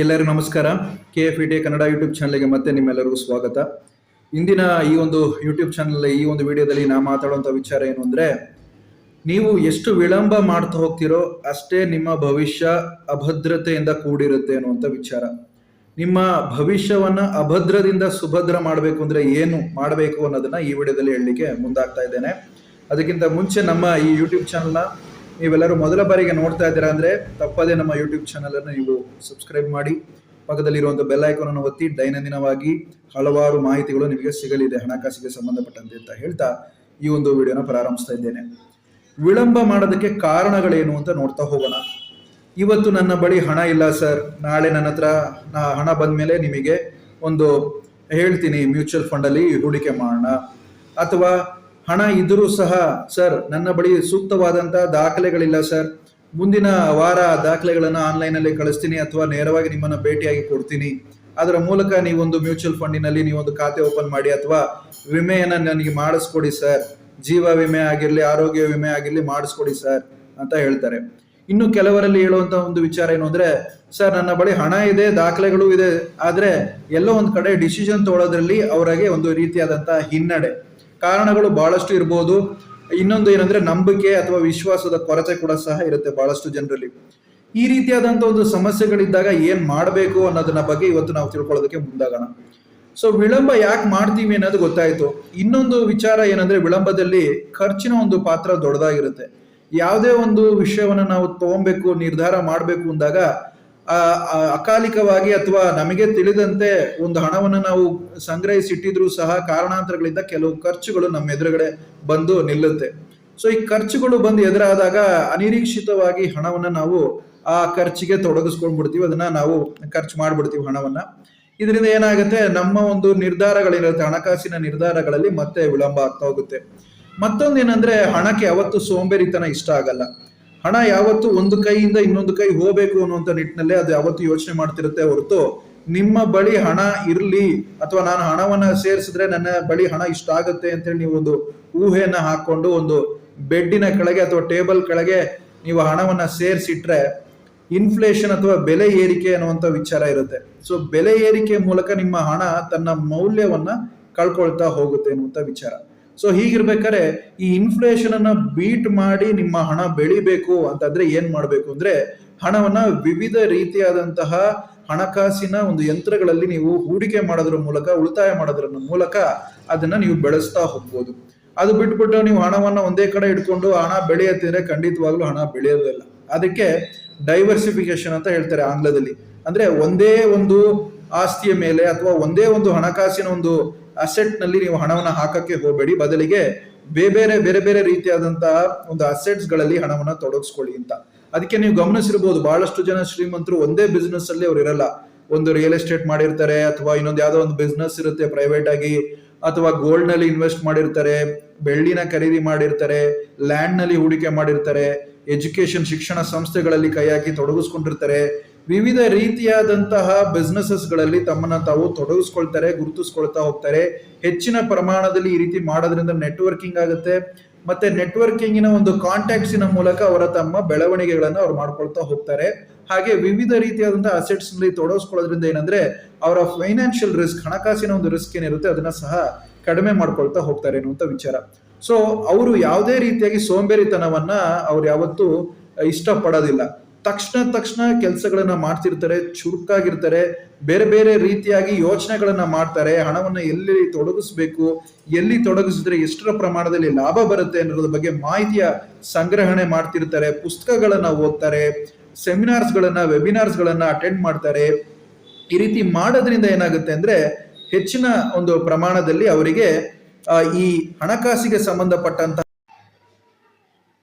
ಎಲ್ಲರಿಗೂ ನಮಸ್ಕಾರ. K F E T Kannada YouTube ಚಾನಲ್ಗೆ ಮತ್ತೆ ನಿಮ್ಮೆಲ್ಲರಿಗೂ ಸ್ವಾಗತ. ಇಂದಿನ ಈ ಒಂದು ಯೂಟ್ಯೂಬ್ ಚಾನಲ್ ಈ ಒಂದು ವಿಡಿಯೋದಲ್ಲಿ ನಾ ಮಾತಾಡುವಂಥ ವಿಚಾರ ಏನು ಅಂದರೆ, ನೀವು ಎಷ್ಟು ವಿಳಂಬ ಮಾಡ್ತಾ ಹೋಗ್ತಿರೋ ಅಷ್ಟೇ ನಿಮ್ಮ ಭವಿಷ್ಯ ಅಭದ್ರತೆಯಿಂದ ಕೂಡಿರುತ್ತೆ ಅನ್ನುವಂಥ ವಿಚಾರ. ನಿಮ್ಮ ಭವಿಷ್ಯವನ್ನ ಅಭದ್ರದಿಂದ ಸುಭದ್ರ ಮಾಡಬೇಕು ಅಂದ್ರೆ ಏನು ಮಾಡಬೇಕು ಅನ್ನೋದನ್ನ ಈ ವಿಡಿಯೋದಲ್ಲಿ ಹೇಳಲಿಕ್ಕೆ ಮುಂದಾಗ್ತಾ ಇದ್ದೇನೆ. ಅದಕ್ಕಿಂತ ಮುಂಚೆ ನಮ್ಮ ಈ ಯೂಟ್ಯೂಬ್ ಚಾನಲ್ನ ನೀವೆಲ್ಲರೂ ಮೊದಲ ಬಾರಿಗೆ ನೋಡ್ತಾ ಇದ್ದೀರಾ ಅಂದ್ರೆ ತಪ್ಪದೇ ನಮ್ಮ ಯೂಟ್ಯೂಬ್ ಚಾನಲ್ ಅನ್ನು ನೀವು ಸಬ್ಸ್ಕ್ರೈಬ್ ಮಾಡಿ. ಪಕ್ಕದಲ್ಲಿರುವಂಥ ಬೆಲ್ ಐಕಾನ್ ಅನ್ನು ಒತ್ತಿ ದೈನಂದಿನವಾಗಿ ಹಲವಾರು ಮಾಹಿತಿಗಳು ನಿಮಗೆ ಸಿಗಲಿದೆ, ಹಣಕಾಸಿಗೆ ಸಂಬಂಧಪಟ್ಟಂತೆ ಅಂತ ಹೇಳ್ತಾ ಈ ಒಂದು ವಿಡಿಯೋನ ಪ್ರಾರಂಭಿಸ್ತಾ ಇದ್ದೇನೆ. ವಿಳಂಬ ಮಾಡೋದಕ್ಕೆ ಕಾರಣಗಳೇನು ಅಂತ ನೋಡ್ತಾ ಹೋಗೋಣ. ಇವತ್ತು ನನ್ನ ಬಳಿ ಹಣ ಇಲ್ಲ ಸರ್ ನಾಳೆ ನನ್ನ ಹತ್ರ ನಾ ಹಣ ಬಂದ್ಮೇಲೆ ನಿಮಗೆ ಒಂದು ಹೇಳ್ತೀನಿ ಮ್ಯೂಚುವಲ್ ಫಂಡಲ್ಲಿ ಹೂಡಿಕೆ ಮಾಡೋಣ. ಅಥವಾ ಹಣ ಇದ್ದರೂ ಸಹ, ಸರ್, ನನ್ನ ಬಳಿ ಸೂಕ್ತವಾದಂತಹ ದಾಖಲೆಗಳಿಲ್ಲ, ಸರ್. ಮುಂದಿನ ವಾರ ದಾಖಲೆಗಳನ್ನು ಆನ್ಲೈನಲ್ಲಿ ಕಳಿಸ್ತೀನಿ ಅಥವಾ ನೇರವಾಗಿ ನಿಮ್ಮನ್ನು ಭೇಟಿಯಾಗಿ ಕೊಡ್ತೀನಿ. ಅದರ ಮೂಲಕ ನೀವೊಂದು ಮ್ಯೂಚುವಲ್ ಫಂಡಿನಲ್ಲಿ ನೀವೊಂದು ಖಾತೆ ಓಪನ್ ಮಾಡಿ ಅಥವಾ ವಿಮೆಯನ್ನು ನನಗೆ ಮಾಡಿಸ್ಕೊಡಿ, ಸರ್. ಜೀವ ವಿಮೆ ಆಗಿರಲಿ, ಆರೋಗ್ಯ ವಿಮೆ ಆಗಿರಲಿ ಮಾಡಿಸ್ಕೊಡಿ, ಸರ್, ಅಂತ ಹೇಳ್ತಾರೆ. ಇನ್ನು ಕೆಲವರಲ್ಲಿ ಹೇಳುವಂತ ಒಂದು ವಿಚಾರ ಏನು ಅಂದ್ರೆ, ಸರ್, ನನ್ನ ಬಳಿ ಹಣ ಇದೆ, ದಾಖಲೆಗಳು ಇದೆ, ಆದ್ರೆ ಎಲ್ಲೋ ಒಂದು ಕಡೆ ಡಿಸಿಷನ್ ತಗೊಳ್ಳೋದ್ರಲ್ಲಿ ಅವರಿಗೆ ಒಂದು ರೀತಿಯಾದಂತಹ ಹಿನ್ನಡೆ. ಕಾರಣಗಳು ಬಹಳಷ್ಟು ಇರ್ಬೋದು. ಇನ್ನೊಂದು ಏನಂದ್ರೆ ನಂಬಿಕೆ ಅಥವಾ ವಿಶ್ವಾಸದ ಕೊರತೆ ಕೂಡ ಸಹ ಇರುತ್ತೆ ಬಹಳಷ್ಟು ಜನರಲ್ಲಿ. ಈ ರೀತಿಯಾದಂತ ಒಂದು ಸಮಸ್ಯೆಗಳಿದ್ದಾಗ ಏನ್ ಮಾಡಬೇಕು ಅನ್ನೋದನ್ನ ಬಗ್ಗೆ ಇವತ್ತು ನಾವು ತಿಳ್ಕೊಳ್ಳೋದಕ್ಕೆ ಮುಂದಾಗೋಣ. ಸೊ ವಿಳಂಬ ಯಾಕೆ ಮಾಡ್ತೀವಿ ಅನ್ನೋದು ಗೊತ್ತಾಯ್ತು. ಇನ್ನೊಂದು ವಿಚಾರ ಏನಂದ್ರೆ ವಿಳಂಬದಲ್ಲಿ ಖರ್ಚಿನ ಒಂದು ಪಾತ್ರ ದೊಡ್ಡದಾಗಿರುತ್ತೆ. ಯಾವುದೇ ಒಂದು ವಿಷಯವನ್ನು ನಾವು ತಗೊಬೇಕು, ನಿರ್ಧಾರ ಮಾಡಬೇಕು ಅಂದಾಗ ಅಕಾಲಿಕವಾಗಿ ಅಥವಾ ನಮಗೆ ತಿಳಿದಂತೆ ಒಂದು ಹಣವನ್ನು ನಾವು ಸಂಗ್ರಹಿಸಿಟ್ಟಿದ್ರು ಸಹ ಕಾರಣಾಂತರಗಳಿಂದ ಕೆಲವು ಖರ್ಚುಗಳು ನಮ್ಮ ಎದುರುಗಡೆ ಬಂದು ನಿಲ್ಲುತ್ತೆ. ಸೊ ಈ ಖರ್ಚುಗಳು ಬಂದು ಎದುರಾದಾಗ ಅನಿರೀಕ್ಷಿತವಾಗಿ ಹಣವನ್ನು ನಾವು ಆ ಖರ್ಚಿಗೆ ತೊಡಗಿಸ್ಕೊಂಡ್ಬಿಡ್ತೀವಿ. ಅದನ್ನ ನಾವು ಖರ್ಚು ಮಾಡ್ಬಿಡ್ತೀವಿ ಹಣವನ್ನ. ಇದರಿಂದ ಏನಾಗುತ್ತೆ? ನಮ್ಮ ಒಂದು ನಿರ್ಧಾರಗಳಿರುತ್ತೆ. ಹಣಕಾಸಿನ ನಿರ್ಧಾರಗಳಲ್ಲಿ ಮತ್ತೆ ವಿಳಂಬ ಆಗ್ತಾ ಹೋಗುತ್ತೆ. ಮತ್ತೊಂದೇನಂದ್ರೆ ಹಣಕ್ಕೆ ಯಾವತ್ತು ಸೋಂಬೇರಿತನ ಇಷ್ಟ ಆಗಲ್ಲ. ಹಣ ಯಾವತ್ತು ಒಂದು ಕೈಯಿಂದ ಇನ್ನೊಂದು ಕೈ ಹೋಗಬೇಕು ಅನ್ನುವಂಥ ನಿಟ್ಟಿನಲ್ಲೇ ಅದು ಯಾವತ್ತು ಯೋಚನೆ ಮಾಡ್ತಿರುತ್ತೆ ಹೊರತು ನಿಮ್ಮ ಬಳಿ ಹಣ ಇರಲಿ ಅಥವಾ ನಾನು ಹಣವನ್ನ ಸೇರಿಸಿದ್ರೆ ನನ್ನ ಬಳಿ ಹಣ ಇಷ್ಟ ಆಗುತ್ತೆ ಅಂತೇಳಿ ನೀವು ಒಂದು ಊಹೆಯನ್ನ ಹಾಕೊಂಡು ಒಂದು ಬೆಡ್ಡಿನ ಕೆಳಗೆ ಅಥವಾ ಟೇಬಲ್ ಕೆಳಗೆ ನೀವು ಹಣವನ್ನ ಸೇರಿಸಿಟ್ರೆ ಇನ್ಫ್ಲೇಷನ್ ಅಥವಾ ಬೆಲೆ ಏರಿಕೆ ಅನ್ನುವಂಥ ವಿಚಾರ ಇರುತ್ತೆ. ಸೊ ಬೆಲೆ ಏರಿಕೆ ಮೂಲಕ ನಿಮ್ಮ ಹಣ ತನ್ನ ಮೌಲ್ಯವನ್ನ ಕಳ್ಕೊಳ್ತಾ ಹೋಗುತ್ತೆ ಅನ್ನುವಂಥ ವಿಚಾರ. ಸೊ ಹೀಗಿರ್ಬೇಕಾದ್ರೆ ಈ ಇನ್ಫ್ಲೇಷನ್ ಅನ್ನ ಬೀಟ್ ಮಾಡಿ ನಿಮ್ಮ ಹಣ ಬೆಳಿಬೇಕು ಅಂತಂದ್ರೆ ಏನ್ ಮಾಡ್ಬೇಕು ಅಂದ್ರೆ ಹಣವನ್ನ ವಿವಿಧ ರೀತಿಯಾದಂತಹ ಹಣಕಾಸಿನ ಒಂದು ಯಂತ್ರಗಳಲ್ಲಿ ನೀವು ಹೂಡಿಕೆ ಮಾಡೋದ್ರ ಮೂಲಕ, ಉಳಿತಾಯ ಮಾಡೋದ್ರ ಮೂಲಕ ಅದನ್ನ ನೀವು ಬೆಳೆಸ್ತಾ ಹೋಗ್ಬೋದು. ಅದು ಬಿಟ್ಬಿಟ್ಟು ನೀವು ಹಣವನ್ನ ಒಂದೇ ಕಡೆ ಇಟ್ಕೊಂಡು ಹಣ ಬೆಳೆಯುತ್ತಿದ್ರೆ ಖಂಡಿತವಾಗ್ಲೂ ಹಣ ಬೆಳೆಯೋದಿಲ್ಲ ಅದಕ್ಕೆ ಡೈವರ್ಸಿಫಿಕೇಶನ್ ಅಂತ ಹೇಳ್ತಾರೆ ಆಂಗ್ಲದಲ್ಲಿ. ಅಂದ್ರೆ ಒಂದೇ ಒಂದು ಆಸ್ತಿಯ ಮೇಲೆ ಅಥವಾ ಒಂದೇ ಒಂದು ಹಣಕಾಸಿನ ಒಂದು ಅಸೆಟ್ನಲ್ಲಿ ನೀವು ಹಣವನ್ನ ಹಾಕಕ್ಕೆ ಹೋಗಬೇಡಿ. ಬದಲಿಗೆ ಬೇರೆ ಬೇರೆ ಬೇರೆ ರೀತಿಯಾದಂತಹ ಒಂದು ಅಸೆಟ್ಸ್ಗಳಲ್ಲಿ ಹಣವನ್ನ ತೊಡಗಿಸ್ಕೊಳ್ಳಿ ಅಂತ. ಅದಕ್ಕೆ ನೀವು ಗಮನಿಸಿರ್ಬೋದು, ಬಹಳಷ್ಟು ಜನ ಶ್ರೀಮಂತರು ಒಂದೇ ಬಿಸ್ನೆಸ್ ಅಲ್ಲಿ ಅವ್ರು ಇರಲ್ಲ. ಒಂದು ರಿಯಲ್ ಎಸ್ಟೇಟ್ ಮಾಡಿರ್ತಾರೆ, ಅಥವಾ ಇನ್ನೊಂದು ಯಾವ್ದೋ ಒಂದು ಬಿಸ್ನೆಸ್ ಇರುತ್ತೆ ಪ್ರೈವೇಟ್ ಆಗಿ, ಅಥವಾ ಗೋಲ್ಡ್ನಲ್ಲಿ ಇನ್ವೆಸ್ಟ್ ಮಾಡಿರ್ತಾರೆ, ಬೆಳ್ಳಿನ ಖರೀದಿ ಮಾಡಿರ್ತಾರೆ ಲ್ಯಾಂಡ್ನಲ್ಲಿ ಹೂಡಿಕೆ ಮಾಡಿರ್ತಾರೆ ಎಜುಕೇಶನ್ ಶಿಕ್ಷಣ ಸಂಸ್ಥೆಗಳಲ್ಲಿ ಕೈ ಹಾಕಿ ತೊಡಗಿಸ್ಕೊಂಡಿರ್ತಾರೆ ವಿವಿಧ ರೀತಿಯಾದಂತಹ ಬಿಸ್ನೆಸಸ್ಗಳಲ್ಲಿ ತಮ್ಮನ್ನ ತಾವು ತೊಡಗಿಸ್ಕೊಳ್ತಾರೆ, ಗುರುತಿಸ್ಕೊಳ್ತಾ ಹೋಗ್ತಾರೆ. ಹೆಚ್ಚಿನ ಪ್ರಮಾಣದಲ್ಲಿ ಈ ರೀತಿ ಮಾಡೋದ್ರಿಂದ ನೆಟ್ವರ್ಕಿಂಗ್ ಆಗುತ್ತೆ. ಮತ್ತೆ ನೆಟ್ವರ್ಕಿಂಗಿನ ಒಂದು ಕಾಂಟ್ಯಾಕ್ಟ್ಸಿನ ಮೂಲಕ ಅವರ ತಮ್ಮ ಬೆಳವಣಿಗೆಗಳನ್ನು ಅವ್ರು ಮಾಡ್ಕೊಳ್ತಾ ಹೋಗ್ತಾರೆ. ಹಾಗೆ ವಿವಿಧ ರೀತಿಯಾದಂತಹ ಅಸೆಟ್ಸ್ನಲ್ಲಿ ತೊಡಗಿಸ್ಕೊಳ್ಳೋದ್ರಿಂದ ಏನಂದ್ರೆ, ಅವರ ಫೈನಾನ್ಷಿಯಲ್ ರಿಸ್ಕ್ ಹಣಕಾಸಿನ ಒಂದು ರಿಸ್ಕ್ ಏನಿರುತ್ತೆ ಅದನ್ನ ಸಹ ಕಡಿಮೆ ಮಾಡ್ಕೊಳ್ತಾ ಹೋಗ್ತಾರೆ ಅನ್ನುವಂಥ ವಿಚಾರ. ಸೊ ಅವರು ಯಾವುದೇ ರೀತಿಯಾಗಿ ಸೋಂಬೇರಿತನವನ್ನ ಅವ್ರು ಯಾವತ್ತೂ ಇಷ್ಟಪಡೋದಿಲ್ಲ. ತಕ್ಷಣ ತಕ್ಷಣ ಕೆಲಸಗಳನ್ನ ಮಾಡ್ತಿರ್ತಾರೆ, ಚುರುಕಾಗಿರ್ತಾರೆ, ಬೇರೆ ಬೇರೆ ರೀತಿಯಾಗಿ ಯೋಚನೆಗಳನ್ನ ಮಾಡ್ತಾರೆ, ಹಣವನ್ನ ಎಲ್ಲಿ ತೊಡಗಿಸ್ಬೇಕು, ಎಲ್ಲಿ ತೊಡಗಿಸಿದ್ರೆ ಎಷ್ಟರ ಪ್ರಮಾಣದಲ್ಲಿ ಲಾಭ ಬರುತ್ತೆ ಅನ್ನೋದ್ರ ಬಗ್ಗೆ ಮಾಹಿತಿಯ ಸಂಗ್ರಹಣೆ ಮಾಡ್ತಿರ್ತಾರೆ, ಪುಸ್ತಕಗಳನ್ನ ಓದ್ತಾರೆ ಸೆಮಿನಾರ್ಸ್ ಗಳನ್ನ ವೆಬಿನಾರ್ಸ್ ಗಳನ್ನ ಅಟೆಂಡ್ ಮಾಡ್ತಾರೆ. ಈ ರೀತಿ ಮಾಡೋದ್ರಿಂದ ಏನಾಗುತ್ತೆ ಅಂದ್ರೆ ಹೆಚ್ಚಿನ ಒಂದು ಪ್ರಮಾಣದಲ್ಲಿ ಅವರಿಗೆ ಈ ಹಣಕಾಸಿಗೆ ಸಂಬಂಧಪಟ್ಟಂತ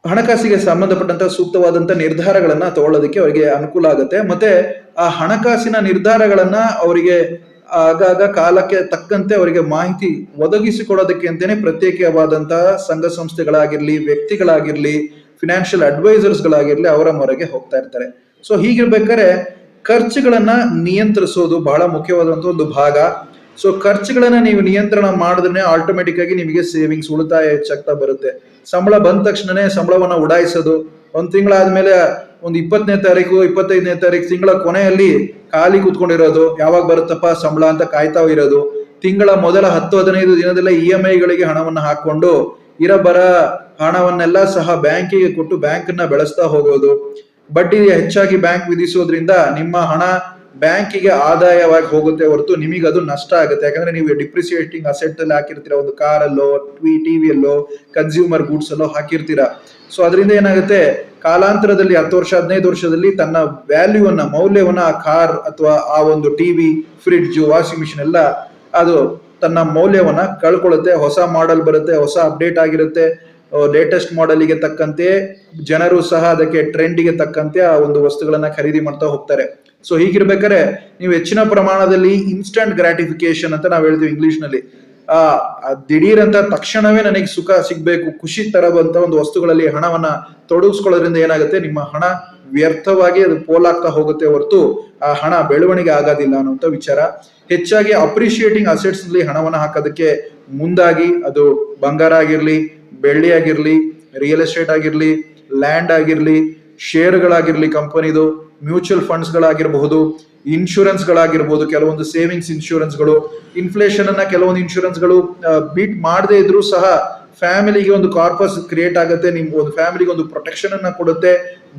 ಹಣಕಾಸಿಗೆ ಸಂಬಂಧಪಟ್ಟಂತ ಸೂಕ್ತವಾದಂತ ನಿರ್ಧಾರಗಳನ್ನ ತಗೊಳ್ಳೋದಕ್ಕೆ ಅವರಿಗೆ ಅನುಕೂಲ ಆಗುತ್ತೆ. ಮತ್ತೆ ಆ ಹಣಕಾಸಿನ ನಿರ್ಧಾರಗಳನ್ನ ಅವರಿಗೆ ಆಗಾಗ ಕಾಲಕ್ಕೆ ತಕ್ಕಂತೆ ಅವರಿಗೆ ಮಾಹಿತಿ ಒದಗಿಸಿಕೊಡೋದಕ್ಕೆ ಅಂತಾನೆ ಪ್ರತ್ಯೇಕವಾದಂತಹ ಸಂಘ ಸಂಸ್ಥೆಗಳಾಗಿರ್ಲಿ, ವ್ಯಕ್ತಿಗಳಾಗಿರ್ಲಿ ಫಿನಾನ್ಷಿಯಲ್ ಅಡ್ವೈಸರ್ಸ್ ಗಳಾಗಿರ್ಲಿ ಅವರ ಮೊರೆಗೆ ಹೋಗ್ತಾ ಇರ್ತಾರೆ. ಸೊ ಹೀಗಿರ್ಬೇಕಾದ್ರೆ ಖರ್ಚುಗಳನ್ನ ನಿಯಂತ್ರಿಸೋದು ಬಹಳ ಮುಖ್ಯವಾದಂತ ಒಂದು ಭಾಗ. ಸೊ ಖರ್ಚುಗಳನ್ನ ನೀವು ನಿಯಂತ್ರಣ ಮಾಡಿದ್ರೆ ಆಟೋಮೆಟಿಕ್ ಆಗಿ ನಿಮಗೆ ಸೇವಿಂಗ್ಸ್ ಉಳಿತಾಯ ಹೆಚ್ಚಾಗ್ತಾ ಬರುತ್ತೆ. ಸಂಬಳ ಬಂದ ತಕ್ಷಣನೇ ಸಂಬಳವನ್ನ ಉಡಾಯಿಸೋದು. ಒಂದ್ ತಿಂಗಳಾದ್ಮೇಲೆ ಒಂದು ಇಪ್ಪತ್ತನೇ ತಾರೀಕು, ಇಪ್ಪತ್ತೈದನೇ ತಾರೀಕು ತಿಂಗಳ ಕೊನೆಯಲ್ಲಿ ಖಾಲಿ ಕೂತ್ಕೊಂಡಿರೋದು. ಯಾವಾಗ ಬರುತ್ತಪ್ಪ ಸಂಬಳ ಅಂತ ಕಾಯ್ತಾ ಇರೋದು. ತಿಂಗಳ ಮೊದಲ ಹತ್ತು, ಹದಿನೈದು ದಿನದಲ್ಲೇ ಇ ಎಂ ಐಗಳಿಗೆ ಹಣವನ್ನು ಹಾಕೊಂಡು ಇರಬರ ಹಣವನ್ನೆಲ್ಲ ಸಹ ಬ್ಯಾಂಕಿಗೆ ಕೊಟ್ಟು ಬ್ಯಾಂಕನ್ನ ಬೆಳೆಸ್ತಾ ಹೋಗೋದು. ಬಡ್ಡಿ ಹೆಚ್ಚಾಗಿ ಬ್ಯಾಂಕ್ ವಿಧಿಸೋದ್ರಿಂದ ನಿಮ್ಮ ಹಣ ಬ್ಯಾಂಕಿಗೆ ಆದಾಯವಾಗಿ ಹೋಗುತ್ತೆ ಹೊರತು ನಿಮಗೆ ಅದು ನಷ್ಟ ಆಗುತ್ತೆ. ಯಾಕಂದ್ರೆ ನೀವು ಡಿಪ್ರಿಸಿಯೇಟಿಂಗ್ ಅಸೆಟ್ ಅಲ್ಲಿ ಹಾಕಿರ್ತೀರ, ಒಂದು ಕಾರಲ್ಲೋ ಟಿವಿಯಲ್ಲೋ ಕನ್ಸ್ಯೂಮರ್ ಗೂಡ್ಸ್ ಅಲ್ಲೋ ಹಾಕಿರ್ತೀರ. ಸೊ ಅದರಿಂದ ಏನಾಗುತ್ತೆ? ಕಾಲಾಂತರದಲ್ಲಿ ಹತ್ತು ವರ್ಷ, ಹದಿನೈದು ವರ್ಷದಲ್ಲಿ ತನ್ನ ವ್ಯಾಲ್ಯೂವನ್ನ ಮೌಲ್ಯವನ್ನ ಆ ಕಾರ್ ಅಥವಾ ಆ ಒಂದು ಟಿವಿ ಫ್ರಿಡ್ಜ್ ವಾಷಿಂಗ್ ಮಿಷಿನ್ ಎಲ್ಲ ಅದು ತನ್ನ ಮೌಲ್ಯವನ್ನ ಕಳ್ಕೊಳ್ಳುತ್ತೆ. ಹೊಸ ಮಾಡೆಲ್ ಬರುತ್ತೆ, ಹೊಸ ಅಪ್ಡೇಟ್ ಆಗಿರುತ್ತೆ. ಲೇಟೆಸ್ಟ್ ಮಾಡೆಲ್ಗೆ ತಕ್ಕಂತೆ ಜನರು ಸಹ ಅದಕ್ಕೆ ಟ್ರೆಂಡಿಗೆ ತಕ್ಕಂತೆ ಆ ಒಂದು ವಸ್ತುಗಳನ್ನ ಖರೀದಿ ಮಾಡ್ತಾ ಹೋಗ್ತಾರೆ. ಸೊ ಹೀಗಿರ್ಬೇಕಾದ್ರೆ ನೀವು ಹೆಚ್ಚಿನ ಪ್ರಮಾಣದಲ್ಲಿ ಇನ್ಸ್ಟಂಟ್ ಗ್ರಾಟಿಫಿಕೇಶನ್ ಅಂತ ನಾವು ಹೇಳ್ತೀವಿ ಇಂಗ್ಲಿಷ್ನಲ್ಲಿ ಆ ತಕ್ಷಣವೇ ನನಗೆ ಸುಖ ಸಿಗ್ಬೇಕು, ಖುಷಿ ತರಬಂತ ಒಂದು ವಸ್ತುಗಳಲ್ಲಿ ಹಣವನ್ನ ತೊಡಗಿಸ್ಕೊಳ್ಳೋದ್ರಿಂದ ಏನಾಗುತ್ತೆ? ನಿಮ್ಮ ಹಣ ವ್ಯರ್ಥವಾಗಿ ಅದು ಪೋಲಾಗ್ತಾ ಹೋಗುತ್ತೆ ಹೊರತು ಆ ಹಣ ಬೆಳವಣಿಗೆ ಆಗೋದಿಲ್ಲ ಅನ್ನುವಂಥ ವಿಚಾರ. ಹೆಚ್ಚಾಗಿ ಅಪ್ರಿಶಿಯೇಟಿಂಗ್ ಅಸೆಟ್ಸ್ನಲ್ಲಿ ಹಣವನ್ನು ಹಾಕೋದಕ್ಕೆ ಮುಂದಾಗಿ ಅದು ಬಂಗಾರ ಆಗಿರ್ಲಿ, ಬೆಳ್ಳಿ ಆಗಿರ್ಲಿ ರಿಯಲ್ ಎಸ್ಟೇಟ್ ಆಗಿರ್ಲಿ ಲ್ಯಾಂಡ್ ಆಗಿರ್ಲಿ ಶೇರ್ಗಳಾಗಿರ್ಲಿ ಕಂಪನಿದು ಮ್ಯೂಚುವಲ್ ಫಂಡ್ಸ್ ಗಳಾಗಿರಬಹುದು ಇನ್ಶೂರೆನ್ಸ್ ಗಳಾಗಿರ್ಬೋದು ಕೆಲವೊಂದು ಸೇವಿಂಗ್ಸ್ ಇನ್ಶೂರೆನ್ಸ್ಗಳು ಇನ್ಫ್ಲೇಷನ್ ಅನ್ನ ಕೆಲವೊಂದು ಇನ್ಶೂರೆನ್ಸ್ಗಳು ಬೀಟ್ ಮಾಡದೇ ಇದ್ರೂ ಸಹ ಫ್ಯಾಮಿಲಿಗೆ ಒಂದು ಕಾರ್ಪಸ್ ಕ್ರಿಯೇಟ್ ಆಗುತ್ತೆ ನಿಮ್ಮ ಒಂದು ಫ್ಯಾಮಿಲಿಗೆ ಒಂದು ಪ್ರೊಟೆಕ್ಷನ್ ಅನ್ನ ಕೊಡುತ್ತೆ.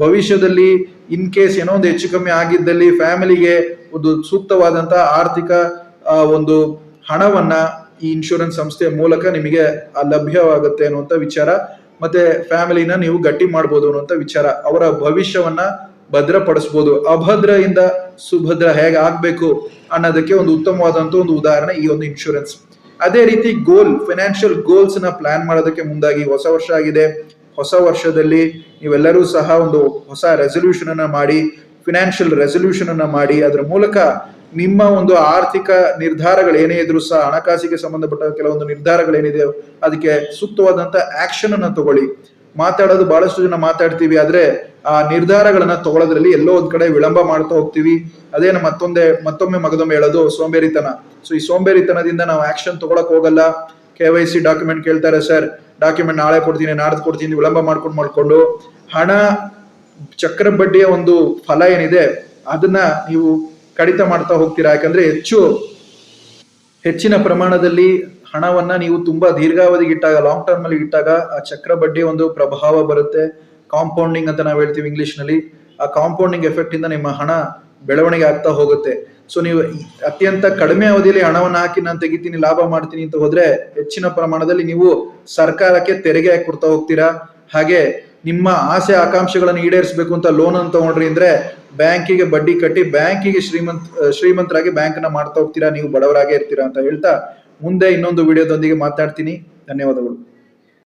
ಭವಿಷ್ಯದಲ್ಲಿ ಇನ್ ಕೇಸ್ ಏನೋ ಒಂದು ಹೆಚ್ಚು ಕಮ್ಮಿ ಆಗಿದ್ದಲ್ಲಿ ಫ್ಯಾಮಿಲಿಗೆ ಒಂದು ಸೂಕ್ತವಾದಂತಹ ಆರ್ಥಿಕ ಒಂದು ಹಣವನ್ನ ಈ ಇನ್ಶೂರೆನ್ಸ್ ಸಂಸ್ಥೆಯ ಮೂಲಕ ನಿಮಗೆ ಲಭ್ಯವಾಗುತ್ತೆ ಅನ್ನುವಂಥ ವಿಚಾರ. ಮತ್ತೆ ಫ್ಯಾಮಿಲಿನ ನೀವು ಗಟ್ಟಿ ಮಾಡ್ಬೋದು ಅನ್ನುವಂಥ ವಿಚಾರ. ಅವರ ಭವಿಷ್ಯವನ್ನ ಭದ್ರಪಡಿಸ್ಬೋದು. ಅಭದ್ರದಿಂದ ಸುಭದ್ರ ಹೇಗೆ ಆಗ್ಬೇಕು ಅನ್ನೋದಕ್ಕೆ ಒಂದು ಉತ್ತಮವಾದಂತ ಒಂದು ಉದಾಹರಣೆ ಈ ಒಂದು ಇನ್ಶೂರೆನ್ಸ್ ಅದೇ ರೀತಿ ಗೋಲ್ ಫೈನಾನ್ಷಿಯಲ್ ಗೋಲ್ಸ್ನ ಪ್ಲಾನ್ ಮಾಡೋದಕ್ಕೆ ಮುಂದಾಗಿ ಹೊಸ ವರ್ಷ ಆಗಿದೆ. ಹೊಸ ವರ್ಷದಲ್ಲಿ ನೀವೆಲ್ಲರೂ ಸಹ ಒಂದು ಹೊಸ ರೆಸೊಲ್ಯೂಷನ್ ಅನ್ನ ಮಾಡಿ ಫಿನಾನ್ಷಿಯಲ್ ರೆಸೊಲ್ಯೂಷನ್ ಅನ್ನ ಮಾಡಿ, ಅದರ ಮೂಲಕ ನಿಮ್ಮ ಒಂದು ಆರ್ಥಿಕ ನಿರ್ಧಾರಗಳು ಏನೇ ಇದ್ರೂ ಸಹ, ಹಣಕಾಸಿಗೆ ಸಂಬಂಧಪಟ್ಟ ಕೆಲವೊಂದು ನಿರ್ಧಾರಗಳೇನಿದೆ ಅದಕ್ಕೆ ಸೂಕ್ತವಾದಂತ ಆಕ್ಷನ್ ಅನ್ನ ತಗೊಳ್ಳಿ. ಮಾತಾಡೋದು ಬಹಳಷ್ಟು ಜನ ಮಾತಾಡ್ತೀವಿ, ಆದ್ರೆ ಆ ನಿರ್ಧಾರಗಳನ್ನ ತಗೊಳ್ಳೋದ್ರಲ್ಲಿ ಎಲ್ಲೋ ಒಂದ್ ಕಡೆ ವಿಳಂಬ ಮಾಡ್ತಾ ಹೋಗ್ತೀವಿ. ಅದೇನ ಮತ್ತೊಂದೇ, ಮತ್ತೊಮ್ಮೆ ಮಗದೊಮ್ಮೆ ಹೇಳೋದು ಸೋಂಬೇರಿತನ. ಸೊ ಈ ಸೋಂಬೇರಿತನದಿಂದ ನಾವು ಆಕ್ಷನ್ ತಗೊಳಕ್ ಹೋಗಲ್ಲ. ಕೆ ವೈ ಸಿ ಡಾಕ್ಯುಮೆಂಟ್ ಕೇಳ್ತಾರೆ, ಸರ್ ಡಾಕ್ಯುಮೆಂಟ್ ನಾಳೆ ಕೊಡ್ತೀನಿ, ನಾಡ್ದು ಕೊಡ್ತೀನಿ, ವಿಳಂಬ ಮಾಡ್ಕೊಂಡು ಮಾಡ್ಕೊಂಡು ಹಣ ಚಕ್ರ ಬಡ್ಡಿಯ ಒಂದು ಫಲ ಏನಿದೆ, ಅದನ್ನ ನೀವು ಕಡಿತ ಮಾಡ್ತಾ ಹೋಗ್ತೀರಾ? ಯಾಕಂದ್ರೆ ಹೆಚ್ಚು ಹೆಚ್ಚಿನ ಪ್ರಮಾಣದಲ್ಲಿ ಹಣವನ್ನ ನೀವು ತುಂಬಾ ದೀರ್ಘಾವಧಿಗೆ ಇಟ್ಟಾಗ ಲಾಂಗ್ ಟರ್ಮ್ ಅಲ್ಲಿ ಇಟ್ಟಾಗ ಆ ಚಕ್ರ ಬಡ್ಡಿ ಒಂದು ಪ್ರಭಾವ ಬರುತ್ತೆ. ಕಾಂಪೌಂಡಿಂಗ್ ಅಂತ ನಾವು ಹೇಳ್ತೀವಿ ಇಂಗ್ಲಿಷ್ನಲ್ಲಿ. ಆ ಕಾಂಪೌಂಡಿಂಗ್ ಎಫೆಕ್ಟ್ ಇಂದ ನಿಮ್ಮ ಹಣ ಬೆಳವಣಿಗೆ ಆಗ್ತಾ ಹೋಗುತ್ತೆ. ಸೊ ನೀವು ಅತ್ಯಂತ ಕಡಿಮೆ ಅವಧಿಯಲ್ಲಿ ಹಣವನ್ನು ಹಾಕಿ ನಾನು ತೆಗಿತೀನಿ, ಲಾಭ ಮಾಡ್ತೀನಿ ಅಂತ ಹೋದ್ರೆ ಹೆಚ್ಚಿನ ಪ್ರಮಾಣದಲ್ಲಿ ನೀವು ಸರ್ಕಾರಕ್ಕೆ ತೆರಿಗೆ ಕೊಡ್ತಾ ಹೋಗ್ತೀರಾ? ಹಾಗೆ ನಿಮ್ಮ ಆಸೆ ಆಕಾಂಕ್ಷೆಗಳನ್ನು ಈಡೇರಿಸಬೇಕು ಅಂತ ಲೋನ್ ಅನ್ನು ತಗೊಂಡ್ರಿ ಅಂದ್ರೆ ಬ್ಯಾಂಕಿಗೆ ಬಡ್ಡಿ ಕಟ್ಟಿ ಬ್ಯಾಂಕಿಗೆ ಶ್ರೀಮಂತ ಶ್ರೀಮಂತರಾಗಿ ಬ್ಯಾಂಕನ್ನ ಮಾಡ್ತಾ ಹೋಗ್ತೀರಾ, ನೀವು ಬಡವರಾಗೇ ಇರ್ತೀರಾ ಅಂತ ಹೇಳ್ತಾ ಮುಂದೆ ಇನ್ನೊಂದು ವಿಡಿಯೋದೊಂದಿಗೆ ಮಾತಾಡ್ತೀನಿ. ಧನ್ಯವಾದಗಳು.